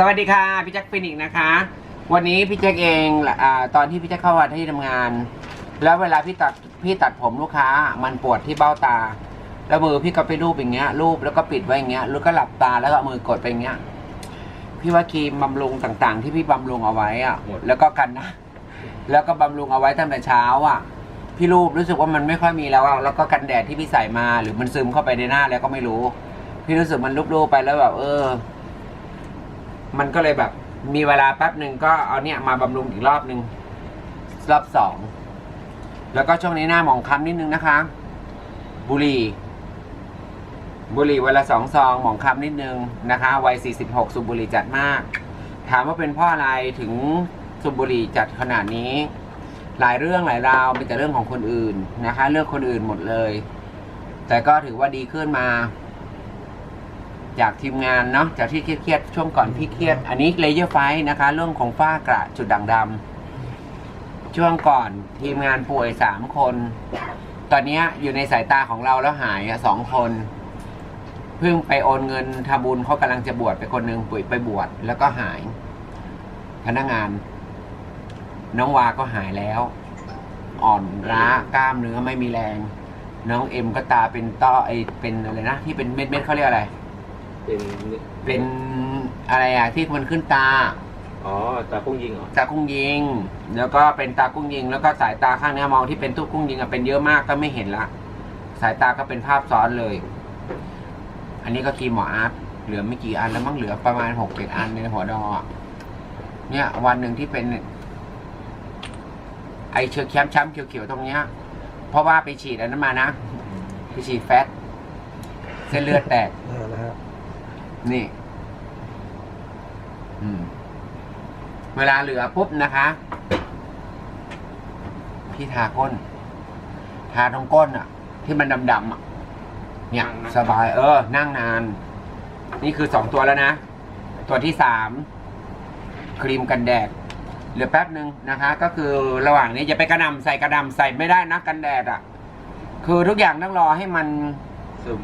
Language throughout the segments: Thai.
สวัสดีค่ะพี่แจ็คฟินิกส์นะคะ วันนี้พี่แจ็คเองอตอนที่พี่แจ็คเข้ามาที่ทำงาน แล้วเวลาพี่ตัดพี่ตัดผมลูกค้ามันปวดที่เบ้าตา แล้วมือพี่ก็ไปรูปอย่างเงี้ยรูปแล้วก็ปิดไว้อย่างเงี้ยแล้วก็หลับตาแล้วก็มือกดไปอย่างเงี้ยพี่ว่าครีมบำรุงต่างๆ ที่พี่บำรุงเอาไว้อะแล้วก็กันนะแล้วก็บำรุงเอาไว้ตั้งแต่เช้าอะพี่รูปรู้สึกว่ามันไม่ค่อยมีแล้วแล้วก็กันแดดที่พี่ใส่มา หรือมันซึมเข้าไปในหน้าแล้วก็ไม่รู้ พี่รู้สึกมันรูปๆไปแล้วแบบเออ มันก็เลยแบบมีเวลาแป๊บหนึ่งก็เอาเนี่ยมาบำรุงอีกรอบหนึ่งรอบสองแล้วก็ช่วงนี้หน้าหมองคล้ำนิดนึงนะคะ บุหรี่บุหรี่เวลาสองซองหมองคล้ำนิดนึงนะคะวัย 46 สูบบุหรี่จัดมาก ถามว่าเป็นเพราะอะไรถึงสูบบุหรี่จัดขนาดนี้ หลายเรื่องหลายราวเป็นแต่เรื่องของคนอื่นนะคะเลือกคนอื่นหมดเลย แต่ก็ถือว่าดีขึ้นมา จากทีมงานเนาะจากที่เครียดๆช่วงก่อนพี่เครียด อันนี้เลเยอร์ไฟนะคะ เรื่องของฝ้ากระจุดด่างดำช่วงก่อนทีมงานป่วยสามคน ตอนเนี้ยอยู่ในสายตาของเราแล้วหายอะสองคนเพิ่งไปโอนเงินทำบุญเขากำลังจะบวชไปคนหนึ่งปุ๋ยไปบวชแล้วก็หาย พนักงาน น้องวาก็หายแล้ว อ่อนล้ากล้ามเนื้อไม่มีแรง น้องเอ็มก็ตาเป็นต้อไอเป็นอะไรนะที่เป็นเม็ดเม็ดๆเขาเรียกอะไร เป็นเป็นอะไรอะที่มันขึ้นตา อ๋อตาพุ่งยิงเหรอตากุ้งยิง แล้วก็เป็นตากุ้งยิง แล้วก็สายตาข้างเนี้ยมองที่เป็นตู้กุ้งยิงอะเป็นเยอะมากก็ไม่เห็นละ สายตาก็เป็นภาพซ้อนเลย อันนี้ก็คีย์หมออาร์ตเหลือไม่กี่อันแล้วมั้งเหลือประมาณหกเจ็ดอันในหัวดออะเนี่ย วันหนึ่งที่เป็น ไอเชื้อแคมช้ำๆเขียวๆตรงเนี้ย เพราะว่าไปฉีดอันนั้นมานะไปฉีดแฟตเส้นเลือดแตกอ่านะฮะ นี่ อืม เวลาเหลือปุ๊บนะคะ พี่ทาก้น ทาตรงก้นอะ ที่มันดำๆอะ เนี่ย สบาย เออ นั่งนาน นี่คือสองตัวแล้วนะ ตัวที่สามครีมกันแดดเหลือแป๊บหนึ่งนะคะ ก็คือระหว่างนี้อย่าไปกระหนำใส่กระหนำใส่ไม่ได้นะกันแดดอะ คือทุกอย่างต้องรอให้มันซึม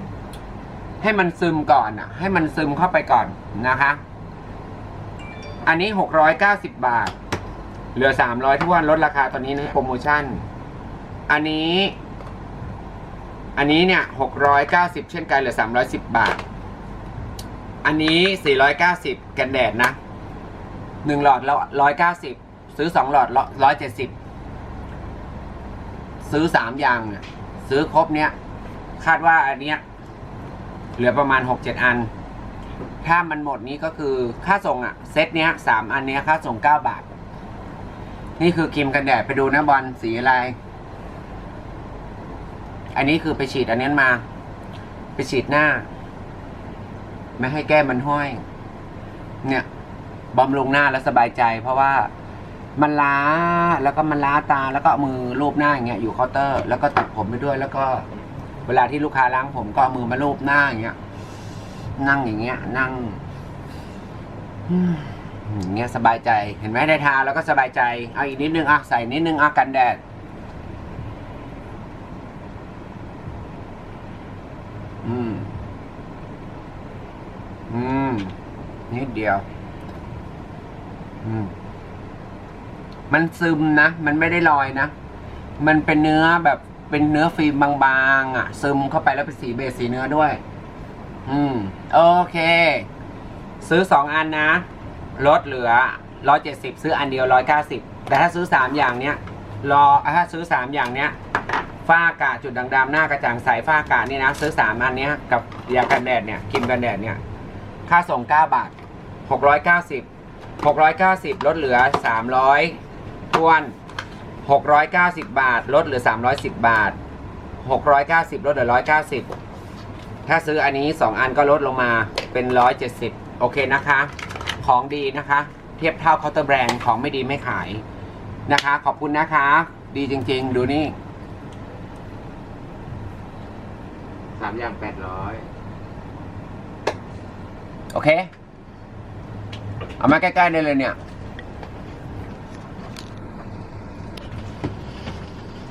ให้มันซึมก่อนอะ ให้มันซึมเข้าไปก่อนนะคะ อันนี้หกร้อยเก้าสิบบาท เหลือสามร้อยทุกวันลดราคาตอนนี้ในโปรโมชั่น อันนี้ อันนี้เนี่ยหกร้อยเก้าสิบเช่นกันเหลือสามร้อยสิบบาท อันนี้สี่ร้อยเก้าสิบกันแดดนะหนึ่งหลอดแล้วร้อยเก้าสิบซื้อสองหลอดร้อยเจ็ดสิบซื้อสามอย่างซื้อครบเนี้ยคาดว่าอันเนี้ย เหลือประมาณหกเจ็ดอัน ถ้ามันหมดนี้ก็คือค่าส่งอะเซตเนี้ยสามอันเนี้ยค่าส่งเก้าบาท นี่คือครีมกันแดดไปดูนะบอลสีอะไร อันนี้คือไปฉีดอันนี้มา ไปฉีดหน้า ไม่ให้แก้มมันห้อย เนี่ยบำรุงหน้าแล้วสบายใจ เพราะว่ามันล้าแล้วก็มันล้าตาแล้วก็มือรูปหน้าอย่างเงี้ยอยู่เคาน์เตอร์ แล้วก็ตัดผมไปด้วยแล้วก็ เวลาที่ลูกค้าล้างผมก็เอามือมาลูบหน้าอย่างเงี้ย นั่งอย่างเงี้ย นั่งอย่างเงี้ยสบายใจ เห็นไหมได้ทาแล้วก็สบายใจ เอาอีกนิดนึงอะใส่นิดนึงอะกันแดดอืม อืม นิดเดียว อืม มันซึมนะ มันไม่ได้ลอยนะ มันเป็นเนื้อแบบ เป็นเนื้อฟิล์มบางๆอะ ซึมเข้าไปแล้วเป็นสีเบสสีเนื้อด้วย อืม โอเค ซื้อสองอันนะลดเหลือร้อยเจ็ดสิบซื้ออันเดียวร้อยเก้าสิบแต่ถ้าซื้อสามอย่างเนี้ยรอถ้าซื้อสามอย่างเนี้ยฝ้ากระจุดด่างดำหน้ากระจ่างใสฝ้ากระนี่นะ ซื้อสามอันเนี้ยกับยากันแดดเนี่ยครีมกันแดดเนี่ย ค่าส่งเก้าบาทหกร้อยเก้าสิบหกร้อยเก้าสิบลดเหลือสามร้อยทวน หกร้อยเก้าสิบบาท ลดเหลือสามร้อยสิบบาทหกร้อยเก้าสิบลดเหลือร้อยเก้าสิบถ้าซื้ออันนี้สองอันก็ลดลงมาเป็นร้อยเจ็ดสิบโอเคนะคะ ของดีนะคะ เทียบเท่าเคาน์เตอร์แบรนด์ของไม่ดีไม่ขายนะคะ ขอบคุณนะคะ ดีจริง ๆ ดูนี่สามอย่างแปดร้อยโอเค เอามาใกล้ ๆ ได้เลยเนี่ย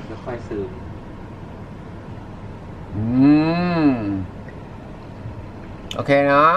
แล้ว ค่อยซึมอืม โอเคเนาะ